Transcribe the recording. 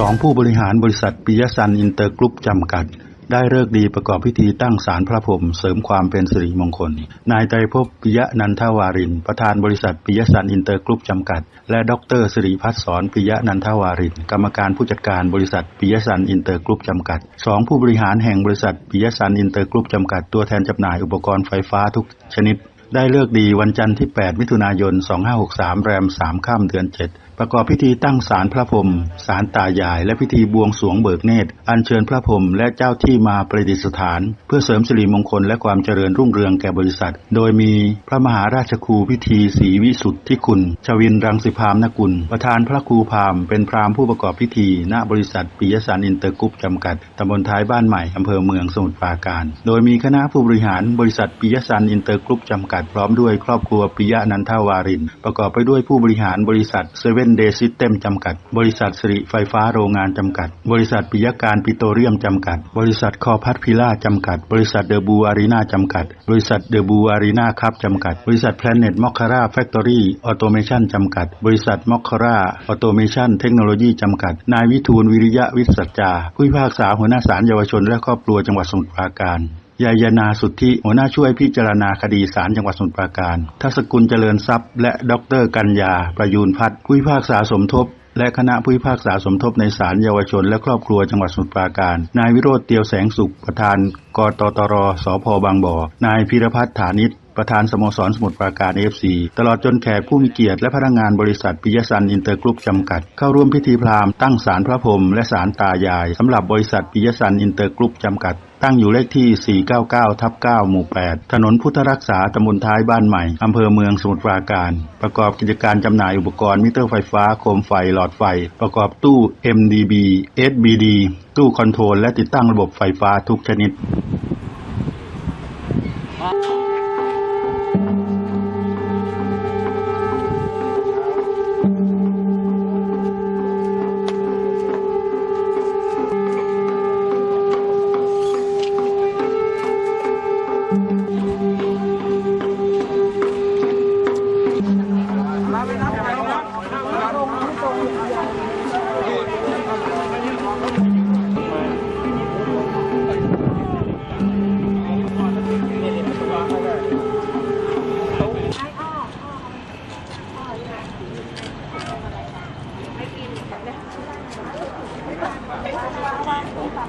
สองผู้บริหารบริษัทปิยสันอินเตอร์กรุ๊ปจำกัด ได้เลิกดีประกอบพิธีตั้งศาลพระพรหมเสริมความเป็นสิริมงคล นายไตรภพปิยะนันทวาริน ประธานบริษัทปิยสันอินเตอร์กรุ๊ปจำกัด และดรสิริพัฒน์สอนปิยะนันทวาริน กรรมการผู้จัดการบริษัทปิยสันอินเตอร์กรุ๊ปจำกัดสองผู้บริหารแห่งบริษัทปิยสันอินเตอร์กรุ๊ปจำกัดตัวแทนจำหน่ายอุปกรณ์ไฟฟ้าทุกชนิด ได้เลิกดีวันจันทร์ที่ 8 มิถุนายน 2563 แรม 3 ค่ำเดือน 7 ประกอบพิธีตั้งศาลพระพรมศาลตายาย และพิธีบวงสรวงเบิกเนตร อัญเชิญพระพรมและเจ้าที่มาประดิษฐาน เพื่อเสริมสิริมงคลและความเจริญรุ่งเรืองแก่บริษัท โดยมีพระมหาราชครูพิธีศรีวิสุทธิคุณ ชวินรังสิพามนกุล ประธานพระครูพามเป็นพราหมณ์ผู้ประกอบพิธี ณ บริษัทปิยสันอินเตอร์กรุ๊ปจำกัด ตำบลท้ายบ้านใหม่ อำเภอเมืองสมุทรปราการ โดยมีคณะผู้บริหารบริษัทปิยสันอินเตอร์กรุ๊ปจำกัดพร้อมด้วยครอบครัวปิยะนันทาวาริน ประกอบไปด้วยผู้บริหารบริษัทเซเว่นเดย์ซิสเต็มจำกัด บริษัทสิริไฟฟ้าโรงงานจำกัด บริษัทปิยการปิโตรเลียมจำกัด บริษัทคอพัทพิล่าจำกัด บริษัทเดอะบูอารีนาจำกัด บริษัทเดอะบูอารีนาคับจำกัด บริษัทแพลเน็ตมอคคาร่าแฟคทอรี่ออโตเมชันจำกัด บริษัทมอคคาร่าออโตเมชันเทคโนโลยีจำกัด นายวิทูลวิริยะวิสัจจา ผู้พิพากษาหัวหน้าศาลเยาวชนและครอบครัวจังหวัดสมุทรปราการ ยายนาสุทธิหัวหน้าช่วยพิจารณาคดีศาลจังหวัดสมุทรปราการ ทัศกุลเจริญทรัพย์ และดรกัญญา ประยูนพัฒน์ผู้พิพากษาสมทบและคณะผู้พิพากษาสมทบในศาลเยาวชนและครอบครัวจังหวัดสมุทรปราการ นายวิโรธเตียวแสงสุข ประธานกตตรสพบางบ่อ นายพิรพัฒน์ฐานิชประธานสโมสรสมุทรปราการเอฟซีตลอดจนแขกผู้มีเกียรติและพนักงานบริษัทปิยสันอินเตอร์กรุ๊ปจำกัด เข้าร่วมพิธีพราหมณ์ตั้งศาลพระพรหมและศาลตายายสำหรับบริษัทปิยสันอินเตอร์กรุ๊ปจำกัด ตั้งอยู่เลขที่ 499 ทับ 9 หมู่ 8 ถนนพุทธรักษาตำบลท้ายบ้านใหม่ อำเภอเมืองสมุทรปราการ ประกอบกิจการจำหน่ายอุปกรณ์มิเตอร์ไฟฟ้า โคมไฟ หลอดไฟ ประกอบตู้ MDB SBD ตู้คอนโทรล และติดตั้งระบบไฟฟ้าทุกชนิด